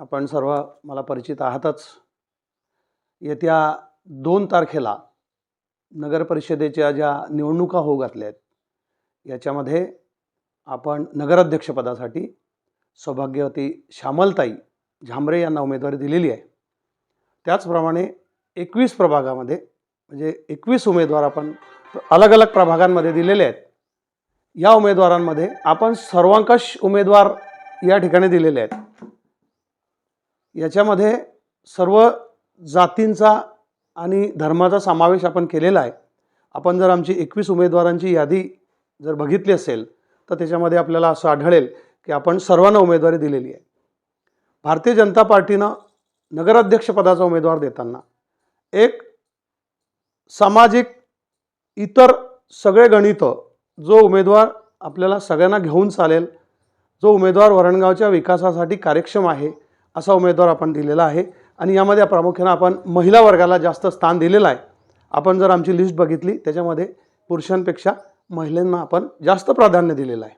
आपण सर्व मला परिचित आहातच. येत्या दोन तारखेला नगरपरिषदेच्या ज्या निवडणुका होऊ घातल्या आहेत याच्यामध्ये आपण नगराध्यक्षपदासाठी सौभाग्यवती श्यामलताई झांबरे यांना उमेदवारी दिलेली आहे. त्याचप्रमाणे एकवीस प्रभागामध्ये म्हणजे एकवीस उमेदवार आपण अलग अलग प्रभागांमध्ये दिलेले आहेत. या उमेदवारांमध्ये आपण सर्वांकष उमेदवार या ठिकाणी दिलेले आहेत. याच्यामध्ये सर्व जातींचा आणि धर्माचा समावेश आपण केलेला आहे. आपण जर आमची एकवीस उमेदवारांची यादी जर बघितली असेल तर त्याच्यामध्ये आपल्याला असं आढळेल की आपण सर्वांना उमेदवारी दिलेली आहे. भारतीय जनता पार्टीनं नगराध्यक्षपदाचा उमेदवार देताना एक सामाजिक इतर सगळे गणितं जो उमेदवार आपल्याला सगळ्यांना घेऊन चालेल जो उमेदवार वरणगावच्या विकासासाठी कार्यक्षम आहे असा उमेदवार आपण दिलेला आहे. आणि यामध्ये प्रामुख्यानं आपण महिला वर्गाला जास्त स्थान दिलेलं आहे. आपण जर आमची लिस्ट बघितली त्याच्यामध्ये पुरुषांपेक्षा महिलांना आपण जास्त प्राधान्य दिलेलं आहे.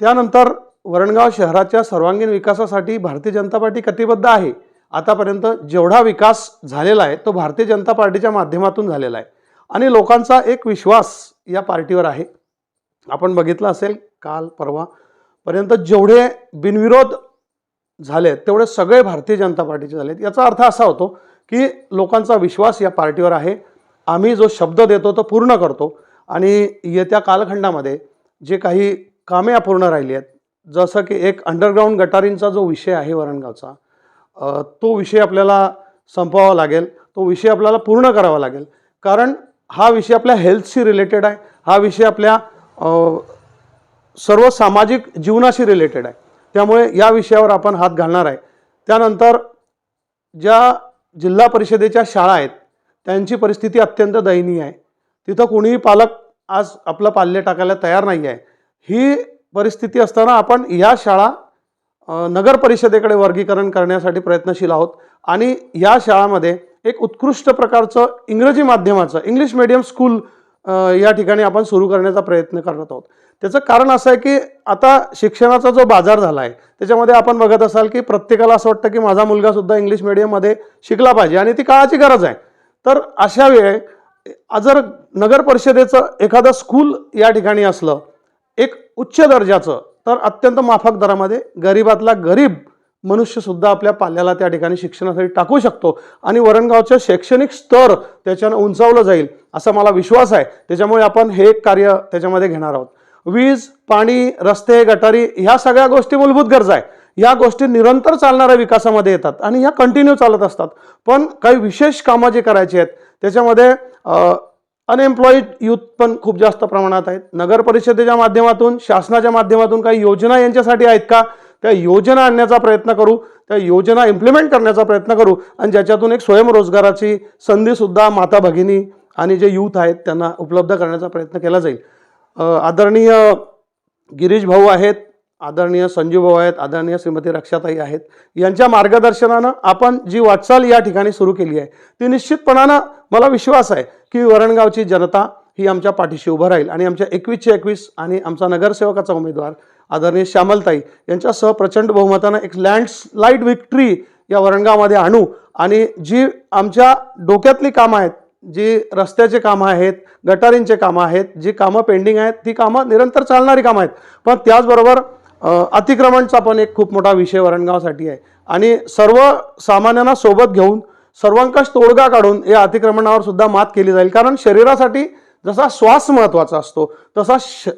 त्यानंतर वरणगाव शहराच्या सर्वांगीण विकासासाठी भारतीय जनता पार्टी कटिबद्ध आहे. आतापर्यंत जेवढा विकास झालेला आहे तो भारतीय जनता पार्टीच्या माध्यमातून झालेला आहे. आणि लोकांचा एक विश्वास या पार्टीवर आहे. आपण बघितलं असेल काल परवापर्यंत जेवढे बिनविरोध झालेत तेवढे सगळे भारतीय जनता पार्टीचे झालेत. याचा अर्थ असा होतो की लोकांचा विश्वास या पार्टीवर आहे. आम्ही जो शब्द देतो तो पूर्ण करतो. आणि येत्या कालखंडामध्ये जे काही कामे अपूर्ण राहिली आहेत जसं की एक अंडरग्राऊंड गटारींचा जो विषय आहे वरणगावचा तो विषय आपल्याला संपवावा लागेल. तो विषय आपल्याला पूर्ण करावा लागेल. कारण हा विषय आपल्या हेल्थशी रिलेटेड आहे. हा विषय आपल्या सर्व सामाजिक जीवनाशी रिलेटेड आहे. त्यामुळे या विषयावर आपण हात घालणार आहे. त्यानंतर ज्या जिल्हा परिषदेच्या शाळा आहेत त्यांची परिस्थिती अत्यंत दयनीय आहे. तिथं कोणीही पालक आज आपलं पाल्य टाकायला तयार नाही आहे. ही परिस्थिती असताना आपण या शाळा नगर परिषदेकडे वर्गीकरण करण्यासाठी प्रयत्नशील आहोत आणि या शाळामध्ये एक उत्कृष्ट प्रकारचं इंग्रजी माध्यमाचं इंग्लिश मिडियम स्कूल या ठिकाणी आपण सुरू करण्याचा प्रयत्न करत आहोत. त्याचं कारण असं आहे की आता शिक्षणाचा जो बाजार झाला आहे त्याच्यामध्ये आपण बघत असाल की प्रत्येकाला असं वाटतं की माझा मुलगा सुद्धा इंग्लिश मिडियममध्ये शिकला पाहिजे आणि ती काळाची गरज आहे. तर अशा वेळे जर नगर परिषदेचं एखादं स्कूल या ठिकाणी असलं एक उच्च दर्जाचं तर अत्यंत माफक दरामध्ये गरिबातला गरीब मनुष्यसुद्धा आपल्या पाल्याला त्या ठिकाणी शिक्षणासाठी टाकू शकतो. आणि वरणगावचं शैक्षणिक स्तर त्याच्यानं उंचावलं जाईल असा मला विश्वास आहे. त्याच्यामुळे आपण हे एक कार्य त्याच्यामध्ये घेणार आहोत. वीज पाणी रस्ते गटारी ह्या सगळ्या गोष्टी मूलभूत गरजा आहे. या गोष्टी निरंतर चालणाऱ्या विकासामध्ये येतात आणि ह्या कंटिन्यू चालत असतात. पण काही विशेष कामं जे करायची आहेत त्याच्यामध्ये अनएम्प्लॉईड यूथ पण खूप जास्त प्रमाणात आहेत. नगर परिषदेच्या माध्यमातून शासनाच्या माध्यमातून काही योजना यांच्यासाठी आहेत का? त्या योजना आणण्याचा प्रयत्न करू त्या योजना इम्प्लिमेंट करण्याचा प्रयत्न करू आणि ज्याच्यातून एक स्वयंरोजगाराची संधीसुद्धा माता भगिनी आणि जे यूथ आहेत त्यांना उपलब्ध करण्याचा प्रयत्न केला जाईल. आदरणीय गिरीश भाऊ आहेत आदरणीय संजू भाऊ आहेत आदरणीय श्रीमती रक्षाताई आहेत. यांच्या मार्गदर्शनानं आपण जी वाटचाल या ठिकाणी सुरू केली आहे ती निश्चितपणानं मला विश्वास आहे की वरणगावची जनता ही आमच्या पाठीशी उभं राहील आणि आमच्या एकवीसशे एकवीस आणि आमचा नगरसेवकाचा उमेदवार आदरणीय श्यामलताई यांच्यासह प्रचंड बहुमतानं एक लँडस्लाईड विक्ट्री या वरणगावमध्ये आणू. आणि जी आमच्या डोक्यातली कामं आहेत जी रस्त्याचे कामं आहेत गटारींचे कामं आहेत जी कामं पेंडिंग आहेत ती कामं निरंतर चालणारी कामं आहेत. पण त्याचबरोबर अतिक्रमणचा पण एक खूप मोठा विषय वरणगावसाठी आहे. आणि सर्व सामान्यांना सोबत घेऊन सर्वांकाश तोडगा काढून या अतिक्रमणावर सुद्धा मात केली जाईल. कारण शरीरासाठी जसा श्वास महत्त्वाचा असतो तसा श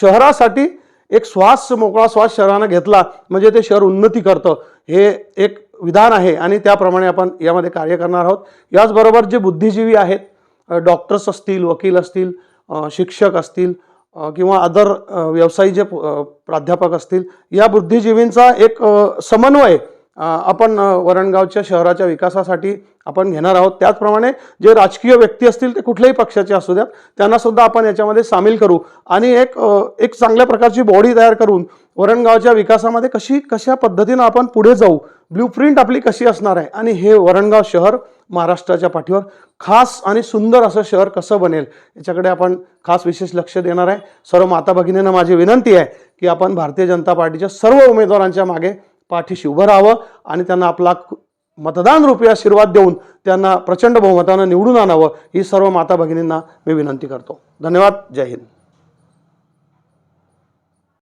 शहरासाठी एक श्वास मोकळा श्वास शहरानं घेतला म्हणजे ते शहर उन्नती करतं. हे एक विधान आहे आणि त्याप्रमाणे आपण यामध्ये कार्य करणार आहोत. याचबरोबर जे बुद्धिजीवी आहेत डॉक्टर्स असतील वकील असतील शिक्षक असतील किंवा अदर व्यवसायी जे प्राध्यापक असतील या बुद्धिजीवींचा एक समन्वय आपण वरणगावच्या शहराच्या विकासासाठी आपण घेणार आहोत. त्याचप्रमाणे जे राजकीय व्यक्ती असतील ते कुठल्याही पक्षाचे असू द्यात त्यांनासुद्धा आपण याच्यामध्ये सामील करू. आणि एक एक चांगल्या प्रकारची बॉडी तयार करून वरणगावच्या विकासामध्ये कशी कशा पद्धतीनं आपण पुढे जाऊ ब्ल्यूप्रिंट आपली कशी असणार आहे? आणि हे वरणगाव शहर महाराष्ट्राच्या पाठीवर खास आणि सुंदर असं शहर कसं बनेल? याच्याकडे आपण खास विशेष लक्ष देणार आहे. सर्व माता भगिनींना माझी विनंती आहे की आपण भारतीय जनता पार्टीच्या सर्व उमेदवारांच्या मागे पाठीशी उभं राहावं आणि त्यांना आपला मतदान रूपी आशीर्वाद देऊन त्यांना प्रचंड बहुमतानं निवडून आणावं ही सर्व माता भगिनींना मी विनंती करतो. धन्यवाद. जय हिंद.